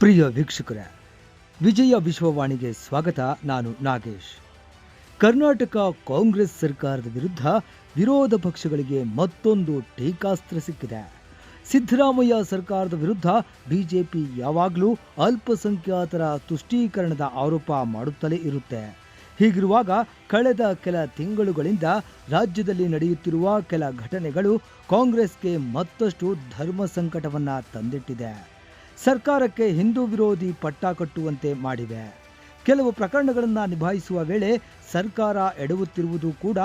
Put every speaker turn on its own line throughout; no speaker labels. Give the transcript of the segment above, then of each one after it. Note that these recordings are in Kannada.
ಪ್ರಿಯ ವೀಕ್ಷಕರೇ, ವಿಜಯ ವಿಶ್ವವಾಣಿಗೆ ಸ್ವಾಗತ. ನಾನು ನಾಗೇಶ್. ಕರ್ನಾಟಕ ಕಾಂಗ್ರೆಸ್ ಸರ್ಕಾರದ ವಿರುದ್ಧ ವಿರೋಧ ಪಕ್ಷಗಳಿಗೆ ಮತ್ತೊಂದು ಟೀಕಾಸ್ತ್ರ ಸಿಕ್ಕಿದೆ. ಸಿದ್ದರಾಮಯ್ಯ ಸರ್ಕಾರದ ವಿರುದ್ಧ ಬಿಜೆಪಿ ಯಾವಾಗಲೂ ಅಲ್ಪಸಂಖ್ಯಾತರ ತುಷ್ಟೀಕರಣದ ಆರೋಪ ಮಾಡುತ್ತಲೇ ಇರುತ್ತೆ. ಹೀಗಿರುವಾಗ ಕಳೆದ ಕೆಲ ತಿಂಗಳುಗಳಿಂದ ರಾಜ್ಯದಲ್ಲಿ ನಡೆಯುತ್ತಿರುವ ಕೆಲ ಘಟನೆಗಳು ಕಾಂಗ್ರೆಸ್ಗೆ ಮತ್ತಷ್ಟು ಧರ್ಮ ಸಂಕಟವನ್ನು ತಂದಿಟ್ಟಿದೆ. ಸರ್ಕಾರಕ್ಕೆ ಹಿಂದೂ ವಿರೋಧಿ ಪಟ್ಟ ಕಟ್ಟುವಂತೆ ಮಾಡಿವೆ. ಕೆಲವು ಪ್ರಕರಣಗಳನ್ನು ನಿಭಾಯಿಸುವ ವೇಳೆ ಸರ್ಕಾರ ಎಡವುತ್ತಿರುವುದು ಕೂಡ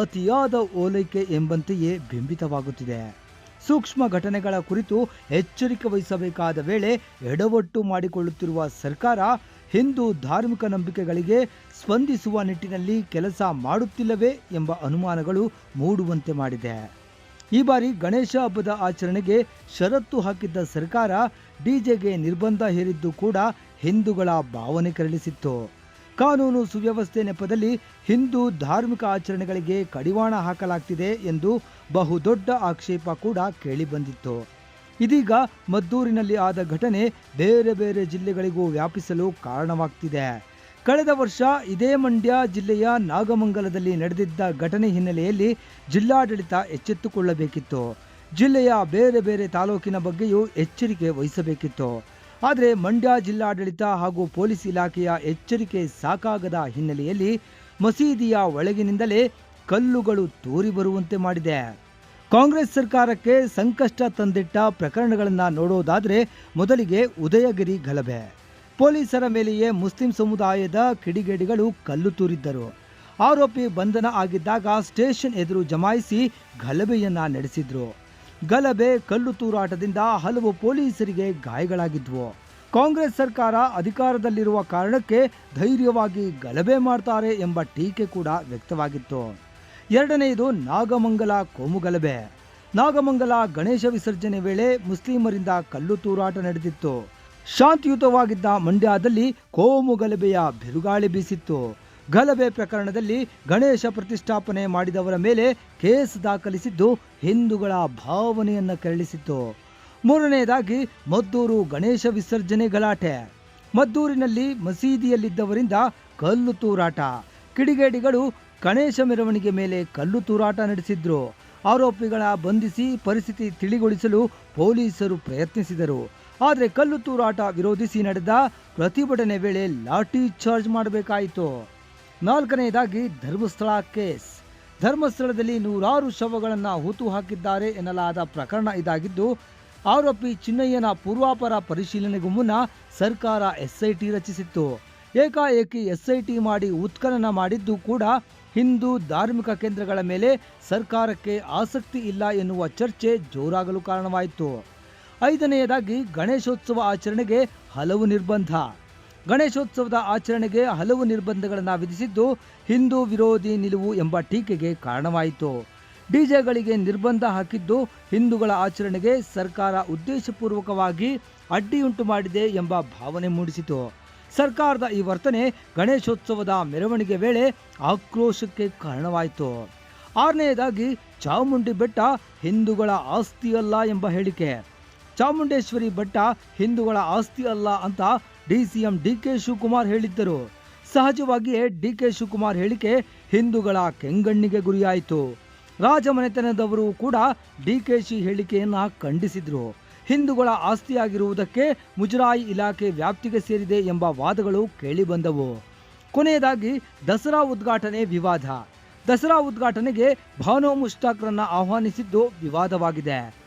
ಅತಿಯಾದ ಓಲೈಕೆ ಎಂಬಂತೆಯೇ ಬಿಂಬಿತವಾಗುತ್ತಿದೆ. ಸೂಕ್ಷ್ಮ ಘಟನೆಗಳ ಕುರಿತು ಎಚ್ಚರಿಕೆ ವಹಿಸಬೇಕಾದ ವೇಳೆ ಎಡವಟ್ಟು ಮಾಡಿಕೊಳ್ಳುತ್ತಿರುವ ಸರ್ಕಾರ ಹಿಂದೂ ಧಾರ್ಮಿಕ ನಂಬಿಕೆಗಳಿಗೆ ಸ್ಪಂದಿಸುವ ನಿಟ್ಟಿನಲ್ಲಿ ಕೆಲಸ ಮಾಡುತ್ತಿಲ್ಲವೇ ಎಂಬ ಅನುಮಾನಗಳು ಮೂಡುವಂತೆ ಮಾಡಿದೆ. ಈ ಬಾರಿ ಗಣೇಶ ಹಬ್ಬದ ಆಚರಣೆಗೆ ಷರತ್ತು ಹಾಕಿದ್ದ ಸರ್ಕಾರ ಡಿಜೆಗೆ ನಿರ್ಬಂಧ ಹೇರಿದ್ದು ಕೂಡ ಹಿಂದೂಗಳ ಭಾವನೆ ಕೆರಳಿಸಿತ್ತು. ಕಾನೂನು ಸುವ್ಯವಸ್ಥೆ ನೆಪದಲ್ಲಿ ಹಿಂದೂ ಧಾರ್ಮಿಕ ಆಚರಣೆಗಳಿಗೆ ಕಡಿವಾಣ ಹಾಕಲಾಗ್ತಿದೆ ಎಂದು ಬಹುದೊಡ್ಡ ಆಕ್ಷೇಪ ಕೂಡ ಕೇಳಿಬಂದಿತ್ತು. ಇದೀಗ ಮದ್ದೂರಿನಲ್ಲಿ ಆದ ಘಟನೆ ಬೇರೆ ಬೇರೆ ಜಿಲ್ಲೆಗಳಿಗೂ ವ್ಯಾಪಿಸಲು ಕಾರಣವಾಗ್ತಿದೆ. ಕಳೆದ ವರ್ಷ ಇದೇ ಮಂಡ್ಯ ಜಿಲ್ಲೆಯ ನಾಗಮಂಗಲದಲ್ಲಿ ನಡೆದಿದ್ದ ಘಟನೆ ಹಿನ್ನೆಲೆಯಲ್ಲಿ ಜಿಲ್ಲಾಡಳಿತ ಎಚ್ಚೆತ್ತುಕೊಳ್ಳಬೇಕಿತ್ತು. ಜಿಲ್ಲೆಯ ಬೇರೆ ಬೇರೆ ತಾಲೂಕಿನ ಬಗ್ಗೆಯೂ ಎಚ್ಚರಿಕೆ ವಹಿಸಬೇಕಿತ್ತು. ಆದರೆ ಮಂಡ್ಯ ಜಿಲ್ಲಾಡಳಿತ ಹಾಗೂ ಪೊಲೀಸ್ ಇಲಾಖೆಯ ಎಚ್ಚರಿಕೆ ಸಾಕಾಗದ ಹಿನ್ನೆಲೆಯಲ್ಲಿ ಮಸೀದಿಯ ಒಳಗಿನಿಂದಲೇ ಕಲ್ಲುಗಳು ತೂರಿ ಬರುವಂತೆ ಮಾಡಿದೆ. ಕಾಂಗ್ರೆಸ್ ಸರ್ಕಾರಕ್ಕೆ ಸಂಕಷ್ಟ ತಂದಿಟ್ಟ ಪ್ರಕರಣಗಳನ್ನು ನೋಡೋದಾದರೆ ಮೊದಲಿಗೆ ಉದಯಗಿರಿ ಗಲಭೆ. ಪೊಲೀಸರ ಮೇಲೆಯೇ ಮುಸ್ಲಿಂ ಸಮುದಾಯದ ಕಿಡಿಗೇಡಿಗಳು ಕಲ್ಲು ತೂರಿದ್ದರು. ಆರೋಪಿ ಬಂಧನ ಆಗಿದ್ದಾಗ ಸ್ಟೇಷನ್ ಎದುರು ಜಮಾಯಿಸಿ ಗಲಭೆಯನ್ನ ನಡೆಸಿದ್ರು. ಗಲಭೆ, ಕಲ್ಲು ತೂರಾಟದಿಂದ ಹಲವು ಪೊಲೀಸರಿಗೆ ಗಾಯಗಳಾಗಿದ್ವು. ಕಾಂಗ್ರೆಸ್ ಸರ್ಕಾರ ಅಧಿಕಾರದಲ್ಲಿರುವ ಕಾರಣಕ್ಕೆ ಧೈರ್ಯವಾಗಿ ಗಲಭೆ ಮಾಡ್ತಾರೆ ಎಂಬ ಟೀಕೆ ಕೂಡ ವ್ಯಕ್ತವಾಗಿತ್ತು. ಎರಡನೆಯದು ನಾಗಮಂಗಲ ಕೋಮು ಗಲಭೆ. ನಾಗಮಂಗಲ ಗಣೇಶ ವಿಸರ್ಜನೆ ವೇಳೆ ಮುಸ್ಲಿಮರಿಂದ ಕಲ್ಲು ತೂರಾಟ ನಡೆದಿತ್ತು. ಶಾಂತಿಯುತವಾಗಿದ್ದ ಮಂಡ್ಯದಲ್ಲಿ ಕೋಮು ಗಲಭೆಯ ಬಿರುಗಾಳಿ ಬೀಸಿತ್ತು. ಗಲಭೆ ಪ್ರಕರಣದಲ್ಲಿ ಗಣೇಶ ಪ್ರತಿಷ್ಠಾಪನೆ ಮಾಡಿದವರ ಮೇಲೆ ಕೇಸ್ ದಾಖಲಿಸಿದ್ದು ಹಿಂದೂಗಳ ಭಾವನೆಯನ್ನು ಕೆರಳಿಸಿತ್ತು. ಮೂರನೆಯದಾಗಿ ಮದ್ದೂರು ಗಣೇಶ ವಿಸರ್ಜನೆ ಗಲಾಟೆ. ಮದ್ದೂರಿನಲ್ಲಿ ಮಸೀದಿಯಲ್ಲಿದ್ದವರಿಂದ ಕಲ್ಲು ತೂರಾಟ. ಕಿಡಿಗೇಡಿಗಳು ಗಣೇಶ ಮೆರವಣಿಗೆ ಮೇಲೆ ಕಲ್ಲು ತೂರಾಟ ನಡೆಸಿದ್ರು. ಆರೋಪಿಗಳ ಬಂಧಿಸಿ ಪರಿಸ್ಥಿತಿ ತಿಳಿಗೊಳಿಸಲು ಪೊಲೀಸರು ಪ್ರಯತ್ನಿಸಿದರು. ಆದರೆ ಕಲ್ಲು ತೂರಾಟ ವಿರೋಧಿಸಿ ನಡೆದ ಪ್ರತಿಭಟನೆ ವೇಳೆ ಲಾಠಿ ಚಾರ್ಜ್ ಮಾಡಬೇಕಾಯಿತು. ನಾಲ್ಕನೆಯದಾಗಿ ಧರ್ಮಸ್ಥಳ ಕೇಸ್. ಧರ್ಮಸ್ಥಳದಲ್ಲಿ ನೂರಾರು ಶವಗಳನ್ನು ಹೂತು ಹಾಕಿದ್ದಾರೆ ಎನ್ನಲಾದ ಪ್ರಕರಣ ಇದಾಗಿದ್ದು, ಆರೋಪಿ ಚಿನ್ನಯ್ಯನ ಪೂರ್ವಾಪರ ಪರಿಶೀಲನೆಗೂ ಮುನ್ನ ಸರ್ಕಾರ ಎಸ್ಐಟಿ ರಚಿಸಿತ್ತು. ಏಕಾಏಕಿ ಎಸ್ಐಟಿ ಮಾಡಿ ಉತ್ಖನನ ಮಾಡಿದ್ದು ಕೂಡ ಹಿಂದೂ ಧಾರ್ಮಿಕ ಕೇಂದ್ರಗಳ ಮೇಲೆ ಸರ್ಕಾರಕ್ಕೆ ಆಸಕ್ತಿ ಇಲ್ಲ ಎನ್ನುವ ಚರ್ಚೆ ಜೋರಾಗಲು ಕಾರಣವಾಯಿತು. ಐದನೆಯದಾಗಿ ಗಣೇಶೋತ್ಸವ ಆಚರಣೆಗೆ ಹಲವು ನಿರ್ಬಂಧ. ಗಣೇಶೋತ್ಸವದ ಆಚರಣೆಗೆ ಹಲವು ನಿರ್ಬಂಧಗಳನ್ನು ವಿಧಿಸಿದ್ದು ಹಿಂದೂ ವಿರೋಧಿ ನಿಲುವು ಎಂಬ ಟೀಕೆಗೆ ಕಾರಣವಾಯಿತು. ಡಿಜೆಗಳಿಗೆ ನಿರ್ಬಂಧ ಹಾಕಿದ್ದು ಹಿಂದೂಗಳ ಆಚರಣೆಗೆ ಸರ್ಕಾರ ಉದ್ದೇಶಪೂರ್ವಕವಾಗಿ ಅಡ್ಡಿಯುಂಟು ಮಾಡಿದೆ ಎಂಬ ಭಾವನೆ ಮೂಡಿಸಿತು. ಸರ್ಕಾರದ ಈ ವರ್ತನೆ ಗಣೇಶೋತ್ಸವದ ಮೆರವಣಿಗೆ ವೇಳೆ ಆಕ್ರೋಶಕ್ಕೆ ಕಾರಣವಾಯಿತು. ಆರನೆಯದಾಗಿ ಚಾಮುಂಡಿ ಬೆಟ್ಟ ಹಿಂದೂಗಳ ಆಸ್ತಿಯಲ್ಲ ಎಂಬ ಹೇಳಿಕೆ. ಚಾಮುಂಡೇಶ್ವರಿ ಬೆಟ್ಟ ಹಿಂದೂಗಳ ಆಸ್ತಿ ಅಲ್ಲ ಅಂತ ಡಿಸಿಎಂ ಡಿ ಕೆ ಶಿವಕುಮಾರ್ ಹೇಳಿದ್ದರು. ಸಹಜವಾಗಿಯೇ ಡಿ ಕೆ ಶಿವಕುಮಾರ್ ಹೇಳಿಕೆ ಹಿಂದೂಗಳ ಕೆಂಗಣ್ಣಿಗೆ ಗುರಿಯಾಯಿತು. ರಾಜಮನೆತನದವರು ಕೂಡ ಡಿಕೆಶಿ ಹೇಳಿಕೆಯನ್ನ ಖಂಡಿಸಿದ್ರು. ಹಿಂದೂಗಳ ಆಸ್ತಿಯಾಗಿರುವುದಕ್ಕೆ ಮುಜರಾಯಿ ಇಲಾಖೆ ವ್ಯಾಪ್ತಿಗೆ ಸೇರಿದೆ ಎಂಬ ವಾದಗಳು ಕೇಳಿಬಂದವು. ಕೊನೆಯದಾಗಿ ದಸರಾ ಉದ್ಘಾಟನೆ ವಿವಾದ. ದಸರಾ ಉದ್ಘಾಟನೆಗೆ ಭಾನು ಮುಷ್ತಾಕ್ರನ್ನ ಆಹ್ವಾನಿಸಿದ್ದು ವಿವಾದವಾಗಿದೆ.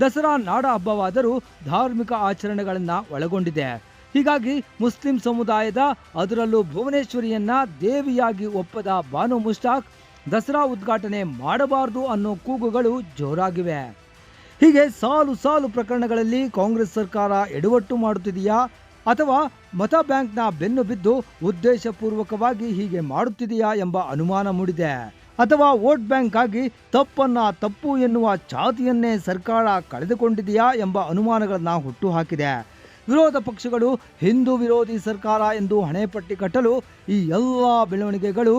ದಸರಾ ನಾಡ ಹಬ್ಬವಾದರೂ ಧಾರ್ಮಿಕ ಆಚರಣೆಗಳನ್ನು ಒಳಗೊಂಡಿದೆ. ಹೀಗಾಗಿ ಮುಸ್ಲಿಂ ಸಮುದಾಯದ ಅದರಲ್ಲೂ ಭುವನೇಶ್ವರಿಯನ್ನ ದೇವಿಯಾಗಿ ಒಪ್ಪದ ಬಾನು ಮುಷ್ತಾಕ್ ದಸರಾ ಉದ್ಘಾಟನೆ ಮಾಡಬಾರದು ಅನ್ನೋ ಕೂಗುಗಳು ಜೋರಾಗಿವೆ. ಹೀಗೆ ಸಾಲು ಸಾಲು ಪ್ರಕರಣಗಳಲ್ಲಿ ಕಾಂಗ್ರೆಸ್ ಸರ್ಕಾರ ಎಡವಟ್ಟು ಮಾಡುತ್ತಿದೆಯಾ ಅಥವಾ ಮತ ಬ್ಯಾಂಕ್ನ ಬೆನ್ನು ಬಿದ್ದು ಉದ್ದೇಶಪೂರ್ವಕವಾಗಿ ಹೀಗೆ ಮಾಡುತ್ತಿದೆಯಾ ಎಂಬ ಅನುಮಾನ ಮೂಡಿದೆ. ಅಥವಾ ವೋಟ್ ಬ್ಯಾಂಕ್ ಆಗಿ ತಪ್ಪನ್ನ ತಪ್ಪು ಎನ್ನುವ ಛಾತಿಯನ್ನೇ ಸರ್ಕಾರ ಕಳೆದುಕೊಂಡಿದೆಯಾ ಎಂಬ ಅನುಮಾನಗಳನ್ನ ಹುಟ್ಟುಹಾಕಿದೆ. ವಿರೋಧ ಪಕ್ಷಗಳು ಹಿಂದೂ ವಿರೋಧಿ ಸರ್ಕಾರ ಎಂದು ಹಣೆಪಟ್ಟಿ ಕಟ್ಟಲು ಈ ಎಲ್ಲ ಬೆಳವಣಿಗೆಗಳು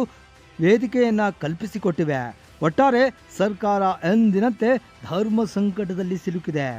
ವೇದಿಕೆಯನ್ನು ಕಲ್ಪಿಸಿಕೊಟ್ಟಿವೆ. ಒಟ್ಟಾರೆ ಸರ್ಕಾರ ಎಂದಿನಂತೆ ಧರ್ಮ ಸಂಕಟದಲ್ಲಿ ಸಿಲುಕಿದೆ.